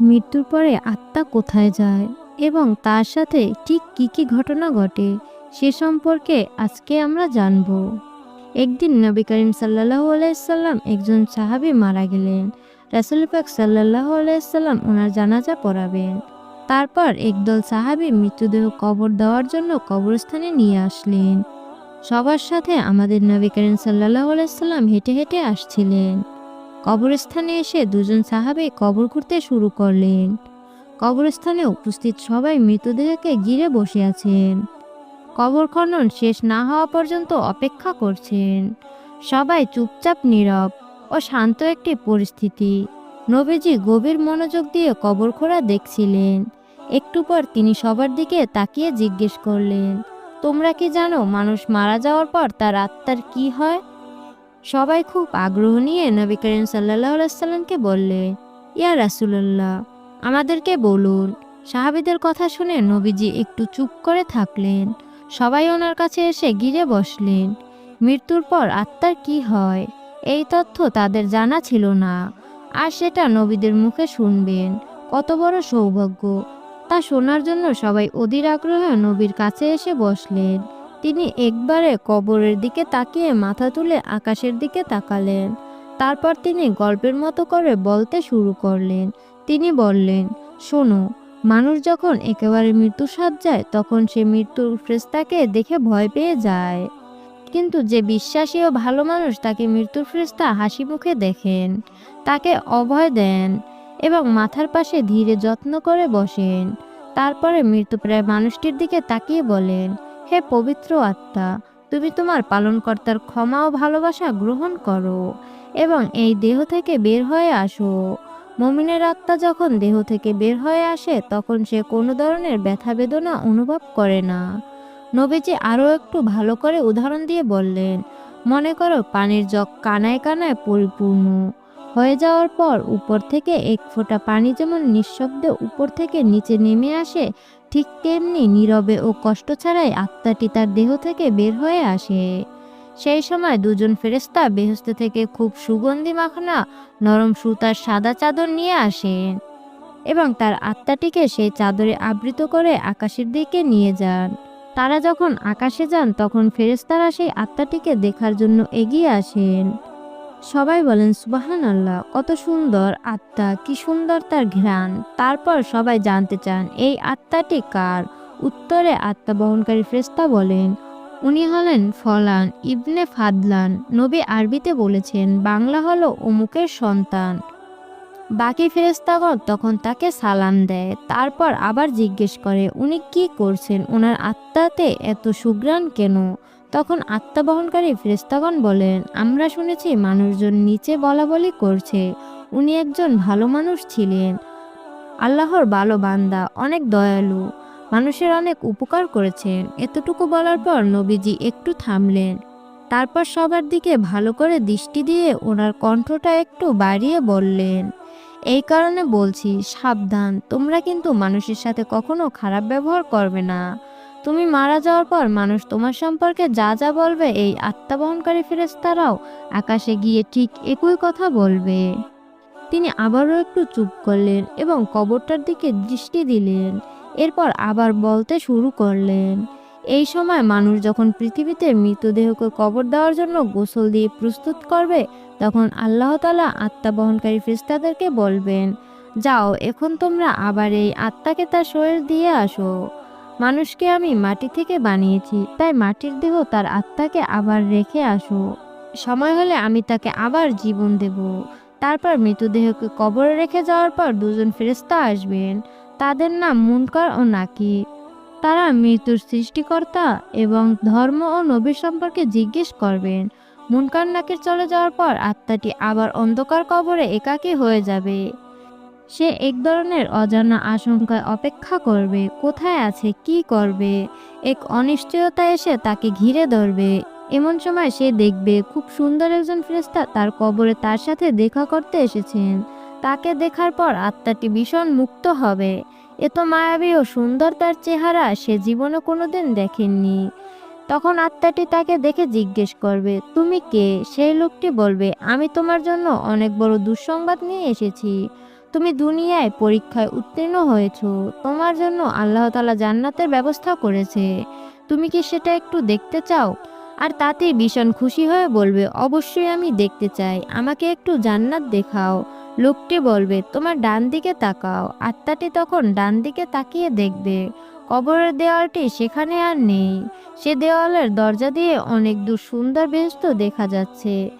মৃত্যুর পরে আত্মা কোথায় যায় এবং তার সাথে ঠিক কী কী ঘটনা ঘটে সে সম্পর্কে আজকে আমরা জানব। একদিন নবী করিম সাল্লাহ আলাইসাল্লাম একজন সাহাবী মারা গেলেন। রাসুল পাক সাল্লাহ আলাইসাল্লাম ওনার জানাজা পড়াবেন। তারপর একদল সাহাবী মৃত্যুদেহ কবর দেওয়ার জন্য কবরস্থানে নিয়ে আসলেন। সবার সাথে আমাদের নবী করিম সাল্লাহ আলাইসাল্লাম হেঁটে হেঁটে আসছিলেন। কবরস্থানে এসে দুজন সাহাবে কবর করতে শুরু করলেন। কবরস্থানে উপস্থিত সবাই মৃতদেহকে ঘিরে বসে আছেন। কবর খনন শেষ না হওয়া পর্যন্ত অপেক্ষা করছেন। সবাই চুপচাপ নীরব ও শান্ত একটি পরিস্থিতি। নবীজি গভীর মনোযোগ দিয়ে কবর খোঁড়া দেখছিলেন। একটু পর তিনি সবার দিকে তাকিয়ে জিজ্ঞেস করলেন, তোমরা কি জানো মানুষ মারা যাওয়ার পর তার আত্মার কি হয়? সবাই খুব আগ্রহ নিয়ে নবী করিম সাল্লাহ সাল্লামকে বললে, ইয়া রাসুলাল্লাহ, আমাদেরকে বলুন। সাহাবিদের কথা শুনে নবীজি একটু চুপ করে থাকলেন। সবাই ওনার কাছে এসে ঘিরে বসলেন। মৃত্যুর পর আত্মার কি হয়? এই তথ্য তাদের জানা ছিল না। আর সেটা নবীদের মুখে শুনবেন। কত বড় সৌভাগ্য। তা শোনার জন্য সবাই অধীর আগ্রহে নবীর কাছে এসে বসলেন। তিনি একবারে কবরের দিকে তাকিয়ে মাথা তুলে আকাশের দিকে তাকালেন। তারপর তিনি গল্পের মতো করে বলতে শুরু করলেন। তিনি বললেন, শোনো, মানুষ যখন একেবারে মৃত্যু যায়, তখন সে মৃত্যুর ফ্রেস্তাকে দেখে ভয় পেয়ে যায়। কিন্তু যে বিশ্বাসী ও ভালো মানুষ তাকে মৃত্যুর ফ্রেস্তা হাসি মুখে দেখেন, তাকে অভয় দেন এবং মাথার পাশে ধীরে যত্ন করে বসেন। তারপরে মৃত্যুপ্রায় মানুষটির দিকে তাকিয়ে বলেন হে পবিত্র আত্মা, তুমি তোমার পালনকর্তার ক্ষমা ও ভালোবাসা গ্রহণ করো এবং এই দেহ থেকে বের হয়ে আসো। মমিনের আত্মা যখন দেহ থেকে বের হয়ে আসে, তখন সে কোনো ধরনের ব্যথা বেদনা অনুভব করে না। নবীজি আরও একটু ভালো করে উদাহরণ দিয়ে বললেন, মনে করো পানির জগ কানায় কানায় পরিপূর্ণ। হয়ে যাওয়ার পর উপর থেকে এক ফোঁটা পানি যেমন নিঃশব্দে উপর থেকে নিচে নেমে আসে, ঠিক তেমনি নীরবে ও কষ্ট ছাড়াই আত্মাটি তার দেহ থেকে বের হয়ে আসে। সেই সময় দুজন ফেরেস্তা বেহস্ত থেকে খুব সুগন্ধি মাখনা, নরম সুতার সাদা চাদর নিয়ে আসেন এবং তার আত্মাটিকে সেই চাদরে আবৃত করে আকাশের দিকে নিয়ে যান। তারা যখন আকাশে যান, তখন ফেরেস্তারা সেই আত্মাটিকে দেখার জন্য এগিয়ে আসেন। সবাই বলেন সুবাহান আল্লাহ কত সুন্দর আত্মা, কি সুন্দর তার ঘ্রাণ। তারপর সবাই জানতে চান, এই আত্মাটি কার? উত্তরে আত্মা বহনকারী ফ্রেস্তা বলেন, উনি হলেন ফলান ইবনে ফাদলান। নবী আরবিতে বলেছেন, বাংলা হলো অমুকের সন্তান। বাকি ফেরেস্তাগণ তখন তাকে সালাম দেয়, তারপর আবার জিজ্ঞেস করে, উনি কি করছেন? ওনার আত্মাতে এত সুগ্রাণ কেন? তখন আত্মা বহনকারী ফেরেস্তাগণ বলেন, আমরা শুনেছি মানুষজন নিচে বলা বলি করছে। উনি একজন ভালো মানুষ ছিলেন। আল্লাহর ভালো বান্দা, অনেক দয়ালু। মানুষের অনেক উপকার করেছেন। এতটুকু বলার পর নবীজি একটু থামলেন। তারপর সবার দিকে ভালো করে দৃষ্টি দিয়ে ওনার কণ্ঠটা একটু বাড়িয়ে বললেন, এই কারণে বলছি, সাবধান। তোমরা কিন্তু মানুষের সাথে কখনো খারাপ ব্যবহার করবে না। তুমি মারা যাওয়ার পর মানুষ তোমার সম্পর্কে যা যা বলবে এই আত্মাবহনকারী ফেরেস্তারাও আকাশে গিয়ে ঠিক একই কথা বলবে। তিনি আবারও একটু চুপ করলেন এবং কবরটার দিকে দৃষ্টি দিলেন। এরপর আবার বলতে শুরু করলেন, এই সময় মানুষ যখন পৃথিবীতে মৃতদেহকে কবর দেওয়ার জন্য গোসল দিয়ে প্রস্তুত করবে, তখন আল্লাহ তালা আত্মা বহনকারী ফেরেশতাদেরকে বলবেন, যাও, এখন তোমরা আবার এই আত্মাকে তার শরীর দিয়ে আসো। মানুষকে আমি মাটি থেকে বানিয়েছি, তাই মাটির দেহ তার আত্মাকে আবার রেখে আসো। সময় হলে আমি তাকে আবার জীবন দেব। তারপর মৃতদেহকে কবরে রেখে যাওয়ার পর দুজন ফেরেস্তা আসবেন। তাদের নাম মুনকার ও নাকি তারা মৃত্যুর সৃষ্টিকর্তা এবং ধর্ম ও নবীর সম্পর্কে জিজ্ঞেস করবেন। মুনকার নাকের চলে যাওয়ার পর আত্মাটি আবার অন্ধকার কবরে একাকী হয়ে যাবে। সে এক ধরনের অজানা আশঙ্কায় অপেক্ষা করবে, কোথায় আছে, কি করবে? এক অনিশ্চয়তা এসে তাকে ঘিরে ধরবে। এমন সময় সে দেখবে, খুব সুন্দর একজন ফেরেস্তা তার কবরে তার সাথে দেখা করতে এসেছেন। তাকে দেখার পর আত্মাটি ভীষণ মুক্ত হবে। এত মায়াবী ও সুন্দর তার চেহারা সে জীবনে কোনোদিন দেখেননি। তখন আত্মাটি তাকে দেখে জিজ্ঞেস করবে, তুমি কে? সেই লোকটি বলবে, আমি তোমার জন্য অনেক বড় দুঃসংবাদ নিয়ে এসেছি। তুমি দুনিয়ায় পরীক্ষায় উত্তীর্ণ হয়েছ। তোমার জন্য আল্লাহ তালা জান্নাতের ব্যবস্থা করেছে। তুমি কি সেটা একটু দেখতে চাও? আর তাতে ভীষণ খুশি হয়ে বলবে, অবশ্যই আমি দেখতে চাই। আমাকে একটু জান্নাত দেখাও। লোকটি বলবে, তোমার ডান দিকে তাকাও। আত্মাটি তখন ডান দিকে তাকিয়ে দেখবে, কবরের দেওয়ালটি সেখানে আর নেই। সে দেওয়ালের দরজা দিয়ে অনেক দূর সুন্দর বেহস্ত দেখা যাচ্ছে।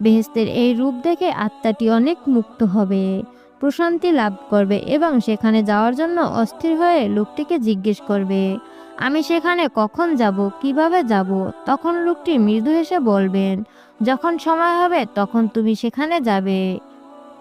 বেহেস্তের এই রূপ দেখে আত্মাটি অনেক মুক্ত হবে। প্রশান্তি লাভ করবে এবং সেখানে যাওয়ার জন্য অস্থির হয়ে লোকটিকে জিজ্ঞেস করবে, আমি সেখানে কখন যাব? কীভাবে যাব? তখন লোকটি মৃদু হেসে বলবেন, যখন সময় হবে তখন তুমি সেখানে যাবে।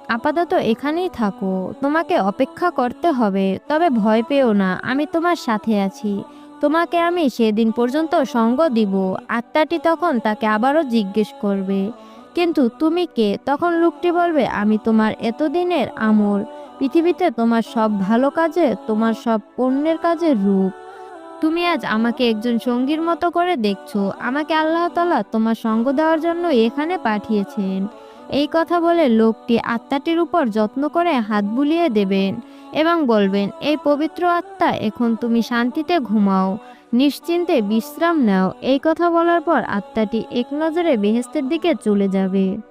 আপাতত এখানেই থাকো। তোমাকে অপেক্ষা করতে হবে। তবে ভয় পেও না, আমি তোমার সাথে আছি। তোমাকে আমি সেদিন পর্যন্ত সঙ্গ দিব। আত্মাটি তখন তাকে আবারও জিজ্ঞেস করবে কিন্তু তুমি কে? তখন লোকটি বলবে, আমি তোমার এতদিনের আমল। পৃথিবীতে তোমার সব ভালো কাজে, তোমার সব পণ্যের কাজের রূপ। তুমি আজ আমাকে একজন সঙ্গীর মতো করে দেখছ। আমাকে আল্লাহ তালা তোমার সঙ্গ দেওয়ার জন্য এখানে পাঠিয়েছেন। এই কথা বলে লোকটি আত্মাটির উপর যত্ন করে হাত বুলিয়ে দেবেন এবং বলবেন, এই পবিত্র আত্মা, এখন তুমি শান্তিতে ঘুমাও। নিশ্চিন্তে বিশ্রাম নাও। এই কথা বলার পর আত্মাটি এক নজরে বেহেস্তের দিকে চলে যাবে।